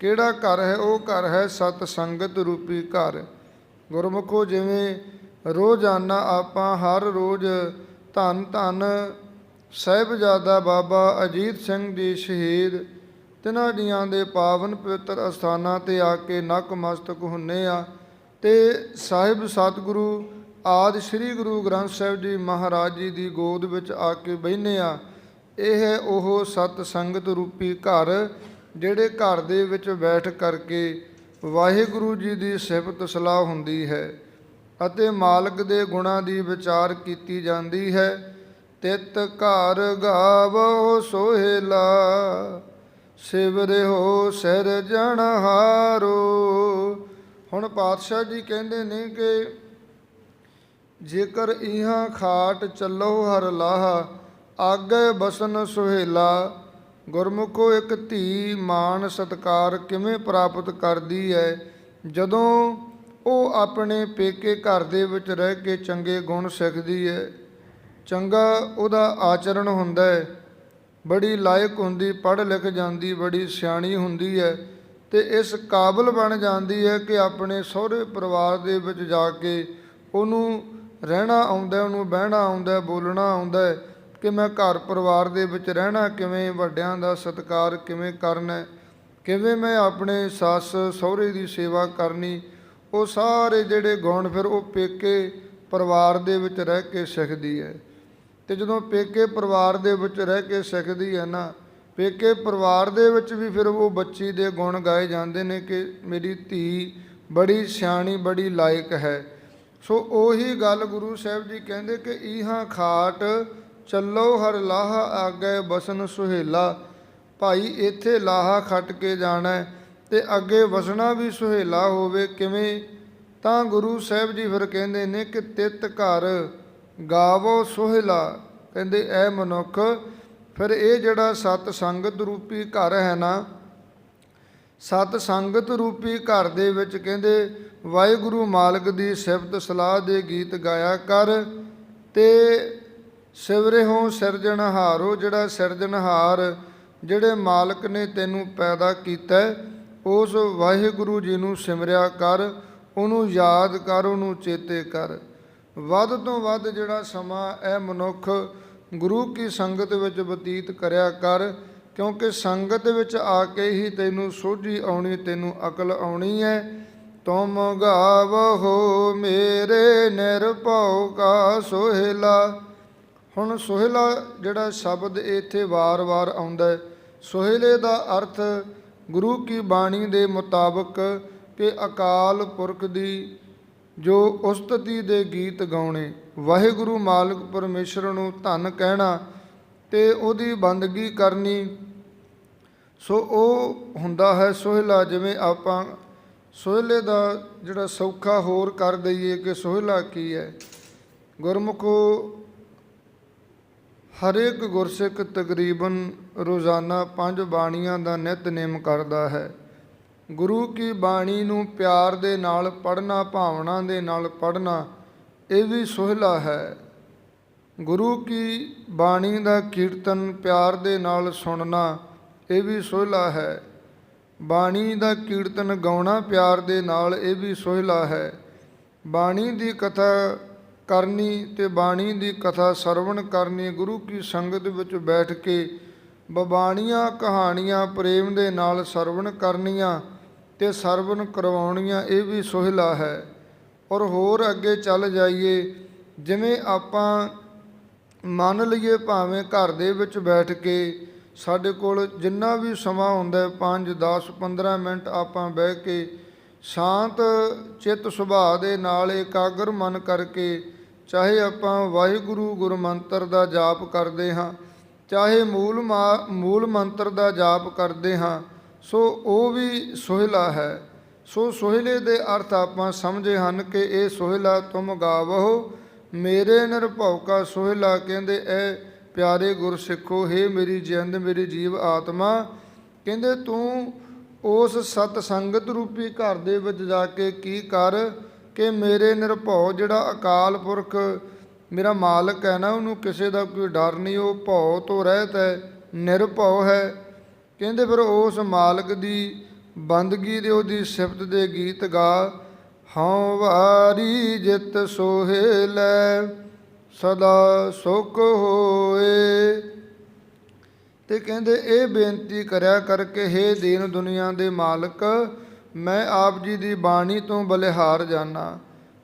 ਕਿਹੜਾ ਘਰ ਹੈ? ਉਹ ਘਰ ਹੈ ਸਤ ਸੰਗਤ ਰੂਪੀ ਘਰ। ਗੁਰਮੁਖੋ ਜਿਵੇਂ ਰੋਜ਼ਾਨਾ ਆਪਾਂ ਹਰ ਰੋਜ਼ ਧੰਨ ਧੰਨ ਸਾਹਿਬਜ਼ਾਦਾ ਬਾਬਾ ਅਜੀਤ ਸਿੰਘ ਜੀ ਸ਼ਹੀਦ, ਤਿਨਾਂ ਜੀਆਂ ਦੇ ਪਾਵਨ ਪਵਿੱਤਰ ਅਸਥਾਨਾਂ ਤੇ ਆ ਕੇ ਨਕਮਸਤਕ ਹੁੰਨੇ ਆ ਤੇ ਸਾਹਿਬ ਸਤਿਗੁਰੂ ਆਦਿ ਸ੍ਰੀ ਗੁਰੂ ਗ੍ਰੰਥ ਸਾਹਿਬ ਜੀ ਮਹਾਰਾਜ ਜੀ ਦੀ ਗੋਦ ਵਿੱਚ ਆ ਕੇ ਬਹਿਨੇ ਆ। ਇਹ ਉਹ ਸਤ ਸੰਗਤ ਰੂਪੀ ਘਰ ਜਿਹੜੇ ਘਰ ਦੇ ਵਿੱਚ ਬੈਠ ਕਰਕੇ ਵਾਹਿਗੁਰੂ ਜੀ ਦੀ ਸਿਫਤ ਸਲਾਹ ਹੁੰਦੀ ਹੈ। ਅਤੇ ਮਾਲਕ ਦੇ ਗੁਣਾਂ ਦੀ ਵਿਚਾਰ ਕੀਤੀ ਜਾਂਦੀ ਹੈ। ਤਿਤ ਘਰ ਗਾਵੋ ਸੋਹਿਲਾ ਸਿਰਜਣ ਹਾਰੋ ਹੁਣ ਪਾਤਸ਼ਾਹ ਜੀ ਕਹਿੰਦੇ ਨੇ ਕਿ ਜੇਕਰ ਇਹਾਂ ਖਾਟ ਚੱਲੋ ਹਰ ਲਾਹ, ਆਗੇ ਬਸਨ ਸੁਹੇਲਾ, ਗੁਰਮੁਖੋ ਇੱਕ ਧੀ ਮਾਨ ਸਤਕਾਰ ਕਿਵੇਂ ਪ੍ਰਾਪਤ ਕਰਦੀ ਹੈ? ਜਦੋਂ ਉਹ ਆਪਣੇ ਪੇਕੇ ਘਰ ਦੇ ਵਿੱਚ ਰਹਿ ਕੇ ਚੰਗੇ ਗੁਣ ਸਿੱਖਦੀ ਹੈ। ਚੰਗਾ ਉਹਦਾ ਆਚਰਣ ਹੁੰਦਾ ਹੈ। ਬੜੀ ਲਾਇਕ ਹੁੰਦੀ, ਪੜ੍ਹ ਲਿਖ ਜਾਂਦੀ, ਬੜੀ ਸਿਆਣੀ ਹੁੰਦੀ ਹੈ ਤੇ ਇਸ ਕਾਬਲ ਬਣ ਜਾਂਦੀ ਹੈ ਕਿ ਆਪਣੇ ਸਹੁਰੇ ਪਰਿਵਾਰ ਦੇ ਵਿੱਚ ਜਾ ਕੇ ਉਹਨੂੰ ਰਹਿਣਾ ਆਉਂਦਾ ਉਹਨੂੰ ਬਹਿਣਾ ਆਉਂਦਾ ਬੋਲਣਾ ਆਉਂਦਾ ਕਿ ਮੈਂ ਘਰ ਪਰਿਵਾਰ ਦੇ ਵਿੱਚ ਰਹਿਣਾ, ਕਿਵੇਂ ਵੱਡਿਆਂ ਦਾ ਸਤਿਕਾਰ ਕਿਵੇਂ ਕਰਨਾ ਕਿਵੇਂ ਮੈਂ ਆਪਣੇ ਸੱਸ ਸਹੁਰੇ ਦੀ ਸੇਵਾ ਕਰਨੀ ਉਹ ਸਾਰੇ ਜਿਹੜੇ ਗੁਣ ਫਿਰ ਉਹ ਪੇਕੇ ਪਰਿਵਾਰ ਦੇ ਵਿੱਚ ਰਹਿ ਕੇ ਸਿੱਖਦੀ ਹੈ। ਤੇ ਜਦੋਂ ਪੇਕੇ ਪਰਿਵਾਰ ਦੇ ਵਿੱਚ ਰਹਿ ਕੇ ਸਿੱਖਦੀ ਹੈ ਨਾ, ਪੇਕੇ ਪਰਿਵਾਰ ਦੇ ਵਿੱਚ ਵੀ ਫਿਰ ਉਹ ਬੱਚੀ ਦੇ ਗੁਣ ਗਾਏ ਜਾਂਦੇ ਨੇ ਕਿ ਮੇਰੀ ਧੀ ਬੜੀ ਸਿਆਣੀ, ਬੜੀ ਲਾਇਕ ਹੈ। ਸੋ ਉਹੀ ਗੱਲ ਗੁਰੂ ਸਾਹਿਬ ਜੀ ਕਹਿੰਦੇ ਕਿ ਇਹਾਂ ਖਾਟ ਚੱਲੋ ਹਰ ਲਾਹ ਆਗੇ ਬਸਨ ਸੁਹੇਲਾ, ਭਾਈ ਇੱਥੇ ਲਾਹਾ ਖੱਟ ਕੇ ਜਾਣਾ ਤੇ ਅੱਗੇ ਵਸਣਾ ਵੀ ਸੁਹੇਲਾ ਹੋਵੇ ਕਿਵੇਂ? ਤਾਂ ਗੁਰੂ ਸਾਹਿਬ ਜੀ ਫਿਰ ਕਹਿੰਦੇ ਨੇ ਕਿ ਤਿਤ ਘਰ ਗਾਵੋ ਸੁਹੇਲਾ। ਕਹਿੰਦੇ, ਐ ਮਨੁੱਖ, ਫਿਰ ਇਹ ਜਿਹੜਾ ਸਤ ਸੰਗਤ ਰੂਪੀ ਘਰ ਹੈ ਨਾ, ਸਤ ਸੰਗਤ ਰੂਪੀ ਘਰ ਦੇ ਵਿੱਚ ਕਹਿੰਦੇ, ਵਾਹਿਗੁਰੂ ਮਾਲਕ ਦੀ ਸਿਫਤ ਸਲਾਹ ਦੇ ਗੀਤ ਗਾਇਆ ਕਰ, ਤੇ ਸਿਵਰਿਓ ਸਿਰਜਣਹਾਰੋ ਜਿਹੜਾ ਸਿਰਜਣਹਾਰ, ਜਿਹੜੇ ਮਾਲਕ ਨੇ ਤੈਨੂੰ ਪੈਦਾ ਕੀਤਾ ਉਸ ਵਾਹਿਗੁਰੂ ਜੀ ਨੂੰ ਸਿਮਰਿਆ ਕਰ, ਉਹਨੂੰ ਯਾਦ ਕਰ, ਉਹਨੂੰ ਚੇਤੇ ਕਰ। ਵੱਧ ਤੋਂ ਵੱਧ ਜਿਹੜਾ ਸਮਾਂ ਇਹ ਮਨੁੱਖ ਗੁਰੂ ਕੀ ਸੰਗਤ ਵਿੱਚ ਬਤੀਤ ਕਰਿਆ ਕਰ, ਕਿਉਂਕਿ ਸੰਗਤ ਵਿੱਚ ਆ ਕੇ ਹੀ ਤੈਨੂੰ ਸੋਝੀ ਆਉਣੀ, ਤੈਨੂੰ ਅਕਲ ਆਉਣੀ ਹੈ। ਤੁਮ ਗਾਵਹੋ ਮੇਰੇ ਨਿਰਭਉ ਕਾ ਸੋਹਿਲਾ। ਹੁਣ ਸੋਹਿਲਾ ਜਿਹੜਾ ਸ਼ਬਦ ਇੱਥੇ ਵਾਰ-ਵਾਰ ਆਉਂਦਾ ਹੈ। ਸੋਹਿਲੇ ਦਾ ਅਰਥ ਗੁਰੂ ਕੀ ਬਾਣੀ ਦੇ ਮੁਤਾਬਕ ਕਿ ਅਕਾਲ ਪੁਰਖ ਦੀ ਜੋ ਉਸਤਤੀ ਦੇ ਗੀਤ ਗਾਉਣੇ, ਵਾਹਿਗੁਰੂ ਮਾਲਕ ਪਰਮੇਸ਼ਰ ਨੂੰ ਧੰਨ ਕਹਿਣਾ ਤੇ ਉਹਦੀ ਬੰਦਗੀ ਕਰਨੀ, ਸੋ ਉਹ ਹੁੰਦਾ ਹੈ ਸੋਹਿਲਾ ਜਿਵੇਂ ਆਪਾਂ ਸੋਹਿਲੇ ਦਾ ਜਿਹੜਾ ਸੌਖਾ ਹੋਰ ਕਰ ਦਈਏ ਕਿ ਸੋਹਿਲਾ ਕੀ ਹੈ? ਗੁਰਮੁਖੋ ਹਰੇਕ ਗੁਰਸਿੱਖ ਤਕਰੀਬਨ ਰੋਜ਼ਾਨਾ ਪੰਜ ਬਾਣੀਆਂ ਦਾ ਨਿਤਨੇਮ ਕਰਦਾ ਹੈ। ਗੁਰੂ ਕੀ ਬਾਣੀ ਨੂੰ ਪਿਆਰ ਦੇ ਨਾਲ ਪੜ੍ਹਨਾ, ਭਾਵਨਾ ਦੇ ਨਾਲ ਪੜ੍ਹਨਾ, ਇਹ ਵੀ ਸੋਹਿਲਾ ਹੈ। ਗੁਰੂ ਕੀ ਬਾਣੀ ਦਾ ਕੀਰਤਨ ਪਿਆਰ ਦੇ ਨਾਲ ਸੁਣਨਾ, ਇਹ ਵੀ ਸੋਹਿਲਾ ਹੈ। ਬਾਣੀ ਦਾ ਕੀਰਤਨ ਗਾਉਣਾ ਪਿਆਰ ਦੇ ਨਾਲ, ਇਹ ਵੀ ਸੋਹਿਲਾ ਹੈ। ਬਾਣੀ ਦੀ ਕਥਾ ਕਰਨੀ ਤੇ ਬਾਣੀ ਦੀ ਕਥਾ ਸਰਵਣ ਕਰਨੀ ਗੁਰੂ ਕੀ ਸੰਗਤ ਵਿੱਚ ਬੈਠ ਕੇ ਬਬਾਣੀਆਂ ਕਹਾਣੀਆਂ ਪ੍ਰੇਮ ਦੇ ਨਾਲ ਸਰਵਣ ਕਰਨੀਆਂ ਤੇ ਸਰਵਣ ਕਰਵਾਉਣੀਆਂ ਇਹ ਵੀ ਸੋਹਿਲਾ ਹੈ। ਔਰ ਹੋਰ ਅੱਗੇ ਚੱਲ ਜਾਈਏ, ਜਿਵੇਂ ਆਪਾਂ ਮੰਨ ਲਈਏ ਭਾਵੇਂ ਘਰ ਦੇ ਵਿੱਚ ਬੈਠ ਕੇ ਸਾਡੇ ਕੋਲ ਜਿੰਨਾ ਵੀ ਸਮਾਂ ਹੁੰਦਾ ਹੈ 5 10 15 ਮਿੰਟ ਆਪਾਂ ਬਹਿ ਕੇ ਸ਼ਾਂਤ ਚਿੱਤ ਸੁਭਾਅ ਦੇ ਨਾਲ, ਇਕਾਗਰ ਮਨ ਕਰਕੇ ਚਾਹੇ ਆਪਾਂ ਵਾਹਿਗੁਰੂ ਗੁਰਮੰਤਰ ਦਾ ਜਾਪ ਕਰਦੇ ਹਾਂ, ਚਾਹੇ ਮੂਲ ਮਾ- ਮੂਲ ਮੰਤਰ ਦਾ ਜਾਪ ਕਰਦੇ ਹਾਂ, ਸੋ ਉਹ ਵੀ ਸੋਹਿਲਾ ਹੈ। ਸੋ ਸੋਹਿਲੇ ਦੇ ਅਰਥ ਆਪਾਂ ਸਮਝੇ ਹਨ ਕਿ ਇਹ ਸੋਹਿਲਾ ਤੁਮ ਗਾਵੋ, ਮੇਰੇ ਨਿਰਭਉ ਕਾ ਸੋਹਿਲਾ ਕਹਿੰਦੇ, ਐ ਪਿਆਰੇ ਗੁਰਸਿੱਖੋ, ਹੇ ਮੇਰੀ ਜਿੰਦ, ਮੇਰੀ ਜੀਵ ਆਤਮਾ। ਕਹਿੰਦੇ, ਤੂੰ ਉਸ ਸਤ ਸੰਗਤ ਰੂਪੀ ਘਰ ਦੇ ਵਿੱਚ ਜਾ ਕੇ ਕੀ ਕਰ? ਕਿ ਮੇਰੇ ਨਿਰਭਉ ਜਿਹੜਾ ਅਕਾਲ ਪੁਰਖ ਮੇਰਾ ਮਾਲਕ ਹੈ ਨਾ, ਉਹਨੂੰ ਕਿਸੇ ਦਾ ਕੋਈ ਡਰ ਨਹੀਂ, ਉਹ ਭਉ ਤੋਂ ਰਹਿਤ ਹੈ, ਨਿਰਭਉ ਹੈ। ਕਹਿੰਦੇ ਫਿਰ ਉਸ ਮਾਲਕ ਦੀ ਬੰਦਗੀ ਦੇ ਉਹਦੀ ਸਿਫਤ ਦੇ ਗੀਤ ਗਾ, ਹਉ ਵਾਰੀ ਜਿਤ ਸੋਹਿਲੈ ਸਦਾ ਸੁਖ ਹੋਏ। ਤੇ ਕਹਿੰਦੇ ਇਹ ਬੇਨਤੀ ਕਰਿਆ ਕਰਕੇ ਹੇ ਦੀਨ ਦੁਨੀਆ ਦੇ ਮਾਲਕ ਮੈਂ ਆਪ ਜੀ ਦੀ ਬਾਣੀ ਤੋਂ ਬਲਿਹਾਰ ਜਾਣਾ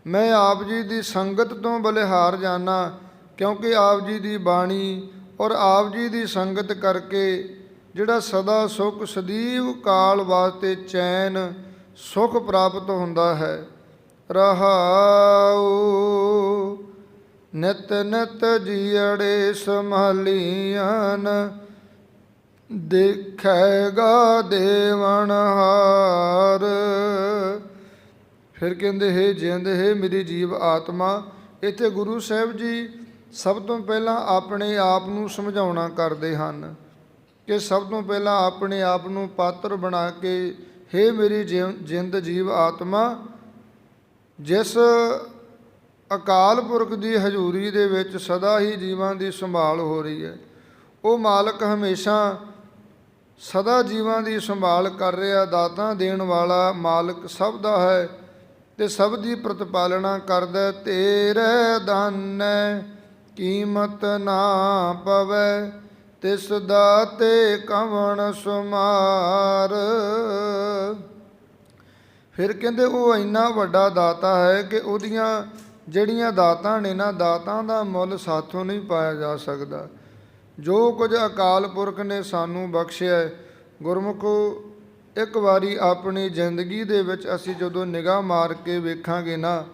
ਮੈਂ ਆਪ ਜੀ ਦੀ ਸੰਗਤ ਤੋਂ ਬਲਿਹਾਰ ਜਾਣਾ ਕਿਉਂਕਿ ਆਪ ਜੀ ਦੀ ਬਾਣੀ ਔਰ ਆਪ ਜੀ ਦੀ ਸੰਗਤ ਕਰਕੇ ਜਿਹੜਾ ਸਦਾ ਸੁਖ ਸਦੀਵ ਕਾਲ ਵਾਸਤੇ ਚੈਨ ਸੁਖ ਪ੍ਰਾਪਤ ਹੁੰਦਾ ਹੈ। ਰਹਾਉ ਨਿਤ ਨਿਤ ਜੀੜੇ ਸੰਭਾਲੀਆਂ ਦੇਖੇਗਾ ਦੇਵਨ ਹਾਰ। ਫਿਰ ਕਹਿੰਦੇ, ਹੈ ਜਿੰਦ ਹੈ ਮੇਰੀ ਜੀਵ ਆਤਮਾ, ਇੱਥੇ ਗੁਰੂ ਸਾਹਿਬ ਜੀ ਸਭ ਤੋਂ ਪਹਿਲਾਂ ਆਪਣੇ ਆਪ ਨੂੰ ਸਮਝਾਉਣਾ ਕਰਦੇ ਹਨ ਕਿ ਸਭ ਤੋਂ ਪਹਿਲਾਂ ਆਪਣੇ ਆਪ ਨੂੰ ਪਾਤਰ ਬਣਾ ਕੇ, ਹੈ ਮੇਰੀ ਜਿਵ- ਜਿੰਦ ਜੀਵ ਆਤਮਾ, ਜਿਸ ਅਕਾਲ ਪੁਰਖ ਦੀ ਹਜ਼ੂਰੀ ਦੇ ਵਿੱਚ ਸਦਾ ਹੀ ਜੀਵਾਂ ਦੀ ਸੰਭਾਲ ਹੋ ਰਹੀ ਹੈ, ਉਹ ਮਾਲਕ ਹਮੇਸ਼ਾ ਸਦਾ ਜੀਵਾਂ ਦੀ ਸੰਭਾਲ ਕਰ ਰਿਹਾ, ਦਾਤਾਂ ਦੇਣ ਵਾਲਾ ਮਾਲਕ ਸਭ ਦਾ ਹੈ, ਤੇ ਸਭ ਦੀ ਪ੍ਰਤਪਾਲਣਾ ਕਰਦਾ, ਤੇਰੇ ਦਾਨ ਕੀਮਤ ਨਾ ਪਵੈ, ਤਿਸ ਦਾਤੇ ਕਵਣ ਸੁਮਾਰ। ਫਿਰ ਕਹਿੰਦੇ, ਉਹ ਇੰਨਾ ਵੱਡਾ ਦਾਤਾ ਹੈ ਕਿ ਉਹਦੀਆਂ ਜਿਹੜੀਆਂ ਦਾਤਾਂ ਨੇ ਨਾ, ਦਾਤਾਂ ਦਾ ਮੁੱਲ ਸਾਥੋਂ ਨਹੀਂ ਪਾਇਆ ਜਾ ਸਕਦਾ। ਜੋ ਕੁਝ ਅਕਾਲ ਪੁਰਖ ਨੇ ਸਾਨੂੰ ਬਖਸ਼ਿਆ ਹੈ, ਗੁਰਮੁਖੋ ਇੱਕ ਵਾਰੀ ਆਪਣੀ ਜ਼ਿੰਦਗੀ ਦੇ ਵਿੱਚ ਅਸੀਂ ਜਦੋਂ ਨਿਗਾਹ ਮਾਰ ਕੇ ਵੇਖਾਂਗੇ ਨਾ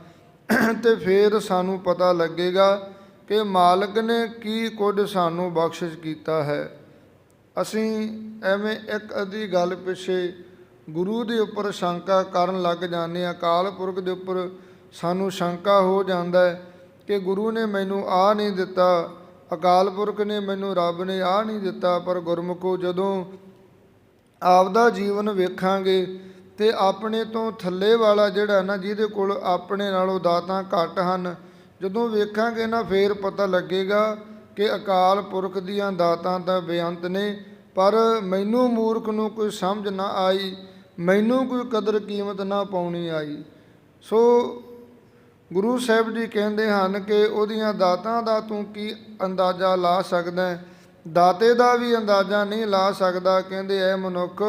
ਤੇ ਫਿਰ ਸਾਨੂੰ ਪਤਾ ਲੱਗੇਗਾ ਕਿ ਮਾਲਕ ਨੇ ਕੀ ਕੁਝ ਸਾਨੂੰ ਬਖਸ਼ਿਸ਼ ਕੀਤਾ ਹੈ। ਅਸੀਂ ਐਵੇਂ ਇੱਕ ਅੱਧੀ ਗੱਲ ਪਿੱਛੇ ਗੁਰੂ ਦੇ ਉੱਪਰ ਸ਼ੰਕਾ ਕਰਨ ਲੱਗ ਜਾਂਦੇ ਹਾਂ ਅਕਾਲ ਪੁਰਖ ਦੇ ਉੱਪਰ ਸਾਨੂੰ ਸ਼ੰਕਾ ਹੋ ਜਾਂਦਾ ਹੈ ਕਿ ਗੁਰੂ ਨੇ ਮੈਨੂੰ ਆ ਨਹੀਂ ਦਿੱਤਾ ਅਕਾਲ ਪੁਰਖ ਨੇ ਮੈਨੂੰ ਰੱਬ ਨੇ ਆ ਨਹੀਂ ਦਿੱਤਾ, ਪਰ ਗੁਰਮੁਖੋ ਜਦੋਂ ਆਪਦਾ ਜੀਵਨ ਵੇਖਾਂਗੇ ਤੇ ਆਪਣੇ ਤੋਂ ਥੱਲੇ ਵਾਲਾ ਜਿਹੜਾ ਨਾ, ਜਿਹਦੇ ਕੋਲ ਆਪਣੇ ਨਾਲੋਂ ਦਾਤਾਂ ਘੱਟ ਹਨ, ਜਦੋਂ ਵੇਖਾਂਗੇ ਨਾ ਫੇਰ ਪਤਾ ਲੱਗੇਗਾ ਕਿ ਅਕਾਲ ਪੁਰਖ ਦੀਆਂ ਦਾਤਾਂ ਤਾਂ ਬੇਅੰਤ ਨੇ, ਪਰ ਮੈਨੂੰ ਮੂਰਖ ਨੂੰ ਕੋਈ ਸਮਝ ਨਾ ਆਈ, ਮੈਨੂੰ ਕੋਈ ਕਦਰ ਕੀਮਤ ਨਾ ਪਾਉਣੀ ਆਈ। ਸੋ ਗੁਰੂ ਸਾਹਿਬ ਜੀ ਕਹਿੰਦੇ ਹਨ ਕਿ ਉਹਦੀਆਂ ਦਾਤਾਂ ਦਾ ਤੂੰ ਕੀ ਅੰਦਾਜ਼ਾ ਲਾ ਸਕਦਾ ਹੈ? ਦਾਤੇ ਦਾ ਵੀ ਅੰਦਾਜ਼ਾ ਨਹੀਂ ਲਾ ਸਕਦਾ। ਕਹਿੰਦੇ ਐ ਮਨੁੱਖ,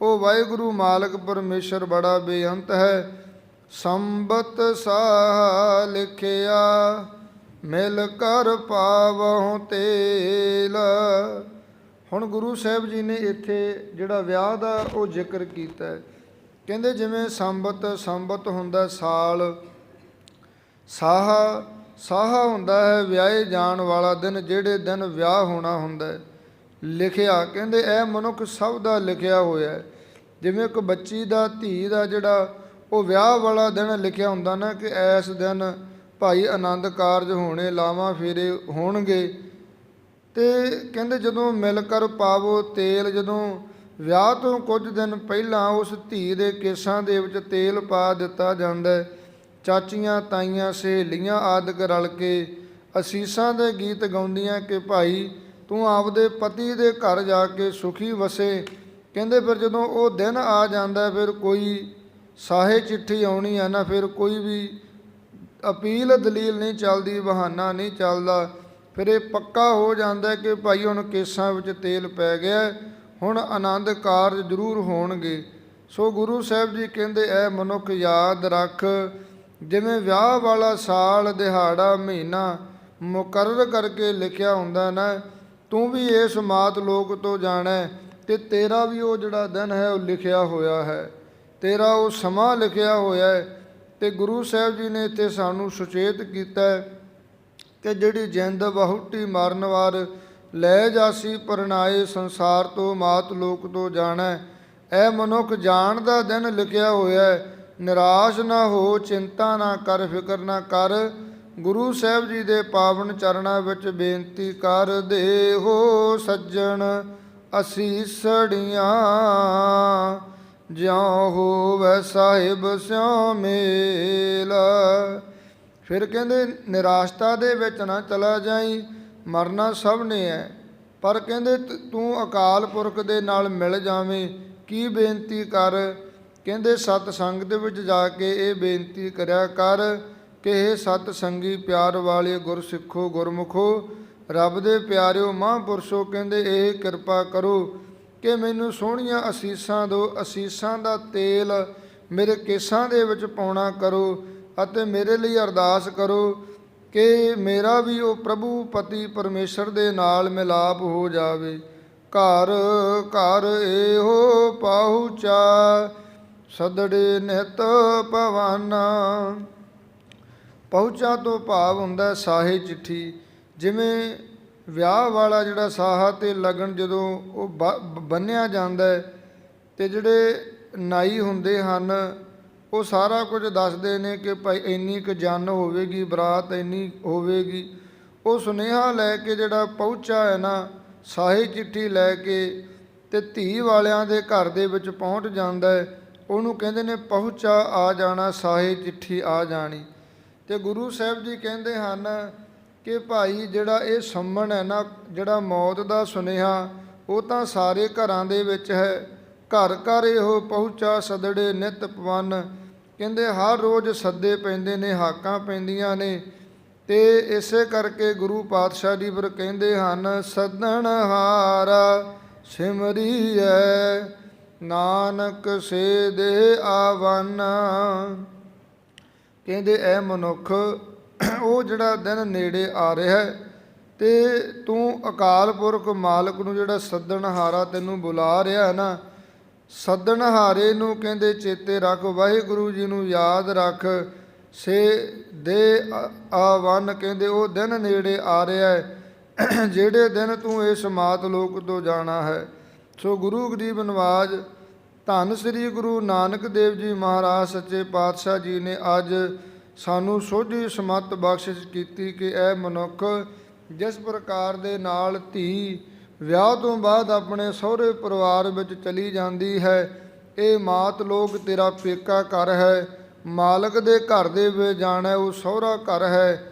ਉਹ ਵਾਹਿਗੁਰੂ ਮਾਲਕ ਪਰਮੇਸ਼ਰ ਬੜਾ ਬੇਅੰਤ ਹੈ। ਸੰਬਤ ਸਾਹ ਲਿਖਿਆ, ਮਿਲ ਕਰ ਪਾਵਹੁ ਤੇਲ। ਹੁਣ ਗੁਰੂ ਸਾਹਿਬ ਜੀ ਨੇ ਇੱਥੇ ਜਿਹੜਾ ਵਿਆਹ ਦਾ ਉਹ ਜ਼ਿਕਰ ਕੀਤਾ ਕਹਿੰਦੇ ਜਿਵੇਂ ਸੰਬਤ ਸੰਬਤ ਹੁੰਦਾ ਸਾਲ। ਸਾਹ ਸਾਹ ਹੁੰਦਾ ਹੈ, ਵਿਆਹੇ ਜਾਣ ਵਾਲਾ ਦਿਨ ਜਿਹੜੇ ਦਿਨ ਵਿਆਹ ਹੋਣਾ ਹੁੰਦਾ ਹੈ। ਲਿਖਿਆ, ਕਹਿੰਦੇ ਇਹ ਮਨੁੱਖ ਸਭ ਦਾ ਲਿਖਿਆ ਹੋਇਆ ਹੈ। ਜਿਵੇਂ ਇੱਕ ਬੱਚੀ ਦਾ, ਧੀ ਦਾ ਜਿਹੜਾ ਉਹ ਵਿਆਹ ਵਾਲਾ ਦਿਨ ਲਿਖਿਆ ਹੁੰਦਾ ਨਾ ਕਿ ਇਸ ਦਿਨ ਭਾਈ ਆਨੰਦ ਕਾਰਜ ਹੋਣੇ, ਲਾਵਾਂ ਫੇਰੇ ਹੋਣਗੇ। ਤੇ ਕਹਿੰਦੇ ਜਦੋਂ ਮਿਲ ਕਰ ਪਾਵੋ ਤੇਲ, ਜਦੋਂ ਵਿਆਹ ਤੋਂ ਕੁਝ ਦਿਨ ਪਹਿਲਾਂ ਉਸ ਧੀ ਦੇ ਕੇਸਾਂ ਦੇ ਵਿੱਚ ਤੇਲ ਪਾ ਦਿੱਤਾ ਜਾਂਦਾ ਹੈ ਚਾਚੀਆਂ, ਤਾਈਆਂ, ਸਹੇਲੀਆਂ ਆਦਿਕ ਰਲ ਕੇ ਅਸੀਸਾਂ ਦੇ ਗੀਤ ਗਾਉਂਦੀਆਂ ਕਿ ਭਾਈ ਤੂੰ ਆਪਦੇ ਪਤੀ ਦੇ ਘਰ ਜਾ ਕੇ ਸੁਖੀ ਵਸੇ। ਕਹਿੰਦੇ ਫਿਰ ਜਦੋਂ ਉਹ ਦਿਨ ਆ ਜਾਂਦਾ ਫਿਰ ਕੋਈ ਸਾਹੇ ਚਿੱਠੀ ਆਉਣੀ ਹੈ ਨਾ ਫਿਰ ਕੋਈ ਵੀ ਅਪੀਲ ਦਲੀਲ ਨਹੀਂ ਚੱਲਦੀ, ਬਹਾਨਾ ਨਹੀਂ ਚੱਲਦਾ। ਫਿਰ ਇਹ ਪੱਕਾ ਹੋ ਜਾਂਦਾ ਕਿ ਭਾਈ ਹੁਣ ਕੇਸਾਂ ਵਿੱਚ ਤੇਲ ਪੈ ਗਿਆ, ਹੁਣ ਆਨੰਦ ਕਾਰਜ ਜ਼ਰੂਰ ਹੋਣਗੇ। ਸੋ ਗੁਰੂ ਸਾਹਿਬ ਜੀ ਕਹਿੰਦੇ, ਐ ਮਨੁੱਖ ਯਾਦ ਰੱਖ ਜਿਵੇਂ ਵਿਆਹ ਵਾਲਾ ਸਾਲ, ਦਿਹਾੜਾ, ਮਹੀਨਾ ਮੁਕਰਰ ਕਰਕੇ ਲਿਖਿਆ ਹੁੰਦਾ ਨਾ, ਤੂੰ ਵੀ ਇਸ ਮਾਤ ਲੋਕ ਤੋਂ ਜਾਣਾ ਹੈ ਤੇ ਤੇਰਾ ਵੀ ਉਹ ਜਿਹੜਾ ਦਿਨ ਹੈ ਉਹ ਲਿਖਿਆ ਹੋਇਆ ਹੈ। ਤੇਰਾ ਉਹ ਸਮਾਂ ਲਿਖਿਆ ਹੋਇਆ ਹੈ ਤੇ ਗੁਰੂ ਸਾਹਿਬ ਜੀ ਨੇ ਇੱਥੇ ਸਾਨੂੰ ਸੁਚੇਤ ਕੀਤਾ ਕਿ ਜਿਹੜੀ ਜਿੰਦ ਬਹੁਟੀ ਮਰਨ ਵਾਰ ਲੈ ਜਾਸੀ ਪਰਨਾਏ ਸੰਸਾਰ ਤੋਂ ਮਾਤ ਲੋਕ ਤੋਂ ਜਾਣਾ। ਐ ਮਨੁੱਖ ਜਾਣ ਦਾ ਦਿਨ ਲਿਖਿਆ ਹੋਇਆ ਹੈ ਨਿਰਾਸ਼ ਨਾ ਹੋ, ਚਿੰਤਾ ਨਾ ਕਰ, ਫਿਕਰ ਨਾ ਕਰ। ਗੁਰੂ ਸਾਹਿਬ ਜੀ ਦੇ ਪਾਵਨ ਚਰਨਾਂ ਵਿੱਚ ਬੇਨਤੀ ਕਰ ਦੇ ਹੋ ਸੱਜਣ, ਅਸੀਂ ਅਸੀਸੜੀਆਂ ਜਿਉ ਹੋਵੈ ਸਾਹਿਬ ਸਿਉ ਮੇਲ। ਫਿਰ ਕਹਿੰਦੇ, ਨਿਰਾਸ਼ਤਾ ਦੇ ਵਿੱਚ ਨਾ ਚਲਾ ਜਾਈ, ਮਰਨਾ ਸਭ ਨੇ ਹੈ ਪਰ ਕਹਿੰਦੇ ਤ- ਤੂੰ ਅਕਾਲ ਪੁਰਖ ਦੇ ਨਾਲ ਮਿਲ ਜਾਵੇਂ, ਕੀ ਬੇਨਤੀ ਕਰ? ਕਹਿੰਦੇ, ਸਤ ਸੰਗ ਦੇ ਵਿੱਚ ਜਾ ਕੇ ਇਹ ਬੇਨਤੀ ਕਰਿਆ ਕਰ ਕਿ ਇਹ ਸਤ ਸੰਗੀ ਪਿਆਰ ਵਾਲੇ ਗੁਰ ਸਿੱਖੋ ਗੁਰਮੁਖੋ, ਰੱਬ ਦੇ ਪਿਆਰਿਓ ਮਹਾਂਪੁਰਸ਼ੋ, ਕਹਿੰਦੇ, ਇਹ ਕਿਰਪਾ ਕਰੋ ਕਿ ਮੈਨੂੰ ਸੋਹਣੀਆਂ ਅਸੀਸਾਂ ਦਿਓ ਅਸੀਸਾਂ ਦਾ ਤੇਲ ਮੇਰੇ ਕੇਸਾਂ ਦੇ ਵਿੱਚ ਪਾਉਣਾ ਕਰੋ ਅਤੇ ਮੇਰੇ ਲਈ ਅਰਦਾਸ ਕਰੋ ਕਿ ਮੇਰਾ ਵੀ ਉਹ ਪ੍ਰਭੂ ਪਤੀ ਪਰਮੇਸ਼ਰ ਦੇ ਨਾਲ ਮਿਲਾਪ ਹੋ ਜਾਵੇ। ਘਰ ਘਰ ਇਹੋ ਪਾਹੁਚਾ ਸਦੜੇ ਨਿਤ ਭਵਾਨਾ। ਪਹੁੰਚਾ ਤੋਂ ਭਾਵ ਹੁੰਦਾ ਹੈ ਸਾਹੇ ਚਿੱਠੀ। ਜਿਵੇਂ ਵਿਆਹ ਵਾਲਾ ਜਿਹੜਾ ਸਾਹਾ ਤੇ ਲਗਨ ਜਦੋਂ ਉਹ ਬ- ਬੰਨਿਆ ਜਾਂਦਾ ਹੈ ਤੇ ਜਿਹੜੇ ਨਾਈ ਹੁੰਦੇ ਹਨ, ਉਹ ਸਾਰਾ ਕੁਝ ਦੱਸਦੇ ਨੇ ਕਿ ਭਾਈ ਇੰਨੀ ਕੁ ਜਨ ਹੋਵੇਗੀ, ਬਰਾਤ ਇੰਨੀ ਹੋਵੇਗੀ। ਉਹ ਸੁਨੇਹਾ ਲੈ ਕੇ ਜਿਹੜਾ ਪਹੁੰਚਾ ਹੈ ਨਾ, ਸਾਹੇ ਚਿੱਠੀ ਲੈ ਕੇ ਤੇ ਧੀ ਵਾਲਿਆਂ ਦੇ ਘਰ ਦੇ ਵਿੱਚ ਪਹੁੰਚ ਜਾਂਦਾ ਹੈ। ਉਹਨੂੰ ਕਹਿੰਦੇ ਨੇ ਪਹੁੰਚਾ ਆ ਜਾਣਾ, ਸਾਹੇ ਚਿੱਠੀ ਆ ਜਾਣੀ। ਤੇ ਗੁਰੂ ਸਾਹਿਬ ਜੀ ਕਹਿੰਦੇ ਹਨ ਕਿ ਭਾਈ ਜਿਹੜਾ ਇਹ ਸੰਮਣ ਹੈ ਨਾ, ਜਿਹੜਾ ਮੌਤ ਦਾ ਸੁਨੇਹਾ, ਉਹ ਤਾਂ ਸਾਰੇ ਘਰਾਂ ਦੇ ਵਿੱਚ ਹੈ। ਘਰ ਘਰ ਇਹੋ ਪਹੁੰਚਾ ਸਦੜੇ ਨਿਤ ਪਵਨ। ਕਹਿੰਦੇ ਹਰ ਰੋਜ਼ ਸੱਦੇ ਪੈਂਦੇ ਨੇ, ਹਾਕਾਂ ਪੈਂਦੀਆਂ ਨੇ। ਤੇ ਇਸੇ ਕਰਕੇ ਗੁਰੂ ਪਾਤਸ਼ਾਹ ਜੀ ਫਿਰ ਕਹਿੰਦੇ ਹਨ, ਸਦਣ ਹਾਰਾ ਸਿਮਰੀਐ ਨਾਨਕ ਸੇ ਦੇ ਆਵਨ। ਕਹਿੰਦੇ, ਐ ਮਨੁੱਖ, ਉਹ ਜਿਹੜਾ ਦਿਨ ਨੇੜੇ ਆ ਰਿਹਾ ਹੈ, ਤੇ ਤੂੰ ਅਕਾਲ ਪੁਰਖ ਮਾਲਕ ਨੂੰ ਜਿਹੜਾ ਸੱਦਣ ਹਾਰਾ ਤੈਨੂੰ ਬੁਲਾ ਰਿਹਾ ਹੈ ਨਾ, ਸੱਦਣ ਹਾਰੇ ਨੂੰ ਕਹਿੰਦੇ, ਚੇਤੇ ਰੱਖ, ਵਾਹਿਗੁਰੂ ਜੀ ਨੂੰ ਯਾਦ ਰੱਖ, ਸੇ ਦੇ ਆ- ਆਵਨ। ਕਹਿੰਦੇ, ਉਹ ਦਿਨ ਨੇੜੇ ਆ ਰਿਹਾ ਹੈ, ਜਿਹੜੇ ਦਿਨ ਤੂੰ ਇਸ ਮਾਤ ਲੋਕ ਤੋਂ ਜਾਣਾ ਹੈ। ਸੋ ਗੁਰੂ ਗਰੀਬ ਨਵਾਜ, ਧੰਨ ਸ੍ਰੀ ਗੁਰੂ ਨਾਨਕ ਦੇਵ ਜੀ ਮਹਾਰਾਜ ਸੱਚੇ ਪਾਤਸ਼ਾਹ ਜੀ ਨੇ ਅੱਜ ਸਾਨੂੰ ਸੋਝੀ ਸਮਤ ਬਖਸ਼ਿਸ਼ ਕੀਤੀ ਕਿ ਇਹ ਮਨੁੱਖ ਜਿਸ ਪ੍ਰਕਾਰ ਦੇ ਨਾਲ ਧੀ ਵਿਆਹ ਤੋਂ ਬਾਅਦ ਆਪਣੇ ਸਹੁਰੇ ਪਰਿਵਾਰ ਵਿੱਚ ਚਲੀ ਜਾਂਦੀ ਹੈ, ਇਹ ਮਾਤ ਲੋਕ ਤੇਰਾ ਪੇਕਾ ਘਰ ਹੈ, ਮਾਲਕ ਦੇ ਘਰ ਦੇ ਵਿੱਚ ਜਾਣਾ ਉਹ ਸਹੁਰਾ ਘਰ ਹੈ।